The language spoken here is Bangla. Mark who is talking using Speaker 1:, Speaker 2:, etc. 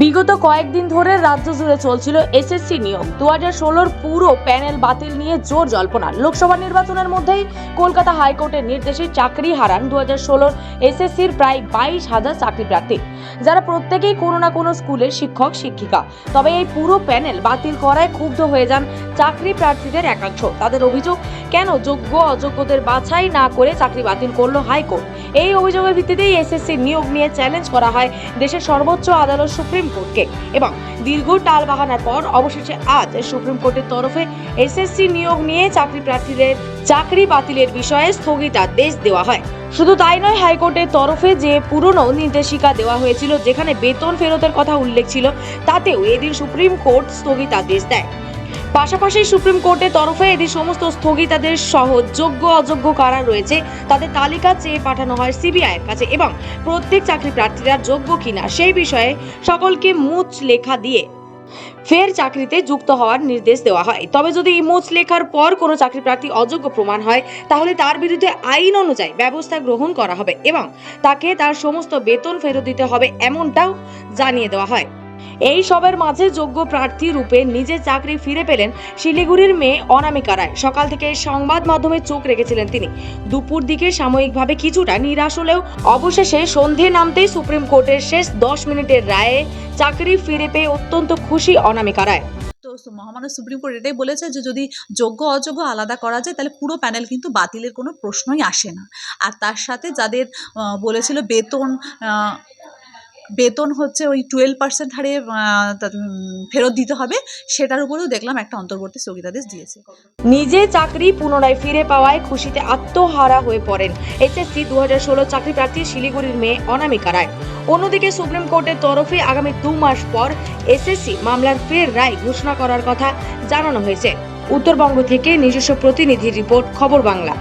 Speaker 1: বিগত কয়েকদিন ধরে রাজ্য জুড়ে চলছিল এসএসসি নিয়োগ। দু হাজার ষোলোর পুরো প্যানেল বাতিল নিয়ে জোর জল্পনা। লোকসভা নির্বাচনের মধ্যেই কলকাতা হাইকোর্টের নির্দেশে চাকরি হারান দু হাজার ষোলোর এসএসসির প্রায় বাইশ হাজার চাকরি প্রার্থী যারা প্রত্যেকেই কোনো না কোনো স্কুলের শিক্ষক, শিক্ষিকা। তবে এই পুরো প্যানেল বাতিল করায় ক্ষুব্ধ হয়ে যান চাকরি প্রার্থীদের একাংশ। তাদের অভিযোগ, কেন যোগ্য অযোগ্যদের বাছাই না করে চাকরি বাতিল করল হাইকোর্ট? এই অভিযোগের ভিত্তিতেই এসএসসি নিয়োগ নিয়ে চ্যালেঞ্জ করা হয় দেশের সর্বোচ্চ আদালত সুপ্রিম কোর্টকে। এবং দীর্ঘ টাল বাহানার পর অবশেষে আজ সুপ্রিম কোর্টের তরফে এসএসসি নিয়োগ নিয়ে চাকরি প্রার্থীদের চাকরি বাতিলের বিষয়ে স্থগিতাদেশ দেওয়া হয়। শুধু তাই নয়, হাইকোর্টের তরফে যে পুরনো নির্দেশিকা দেওয়া হয়েছিল, যেখানে বেতন ফেরতের কথা উল্লেখ ছিল, তাতেও এদিন সুপ্রিম কোর্ট স্থগিতাদেশ দেয়। পাশাপাশি সুপ্রিম কোর্টের তরফে এদিন সমস্ত স্থগিতাদের সহ যোগ্য অযোগ্য কারা রয়েছে, তাদের তালিকা চেয়ে পাঠানো হয় সিবিআইয়ের কাছে এবং প্রত্যেক চাকরি প্রার্থীরা যোগ্য কিনা সেই বিষয়ে সকলকে মুচ লেখা দিয়ে ফের চাকরিতে যুক্ত হওয়ার নির্দেশ দেওয়া হয়। তবে যদি এই মুচ লেখার পর কোনো চাকরি প্রার্থী অযোগ্য প্রমাণ হয়, তাহলে তার বিরুদ্ধে আইন অনুযায়ী ব্যবস্থা গ্রহণ করা হবে এবং তাকে তার সমস্ত বেতন ফেরত দিতে হবে এমনটাও জানিয়ে দেওয়া হয়। এই সবের মাঝে যোগ্য প্রার্থী রূপে নিজের চাকরি ফিরে পেলেন শিলিগুড়ির মেয়ে অনামিকা রায়। সকাল থেকে সংবাদ মাধ্যমে চোখ রেখেছিলেন তিনি। দুপুর দিকে সাময়িকভাবে কিছুটা নিরাশ হলেও অবশেষে সন্ধে নামতেই সুপ্রিম কোর্টের শেষ দশ মিনিটের রায়ে চাকরি ফিরে পেয়ে অত্যন্ত খুশি অনামিকা রায়।
Speaker 2: মহামান্য সুপ্রিম কোর্ট এটাই বলেছে যে, যদি যোগ্য অযোগ্য আলাদা করা যায়, তাহলে পুরো প্যানেল কিন্তু বাতিলের কোনো প্রশ্নই আসে না। আর তার সাথে যাদের বলেছিল বেতন বেতন হচ্ছে ওই টুয়েলভ পার্সেন্ট হারে ফেরত দিতে হবে। সেটার উপরেও দেখলাম একটা অন্তর্বর্তী স্থগিতাদেশ দিয়েছে।
Speaker 1: নিজে চাকরি পুনরায় ফিরে পাওয়ায় খুশিতে আত্মহারা হয়ে পড়েন এইচএসসি দু হাজার ষোলো চাকরি প্রার্থী শিলিগুড়ির মেয়ে অনামিকা রায়। অন্যদিকে সুপ্রিম কোর্টের তরফে আগামী দু মাস পর এসএসসি মামলার ফের রায় ঘোষণা করার কথা জানানো হয়েছে। উত্তরবঙ্গ থেকে নিজস্ব প্রতিনিধি রিপোর্ট, খবর বাংলা।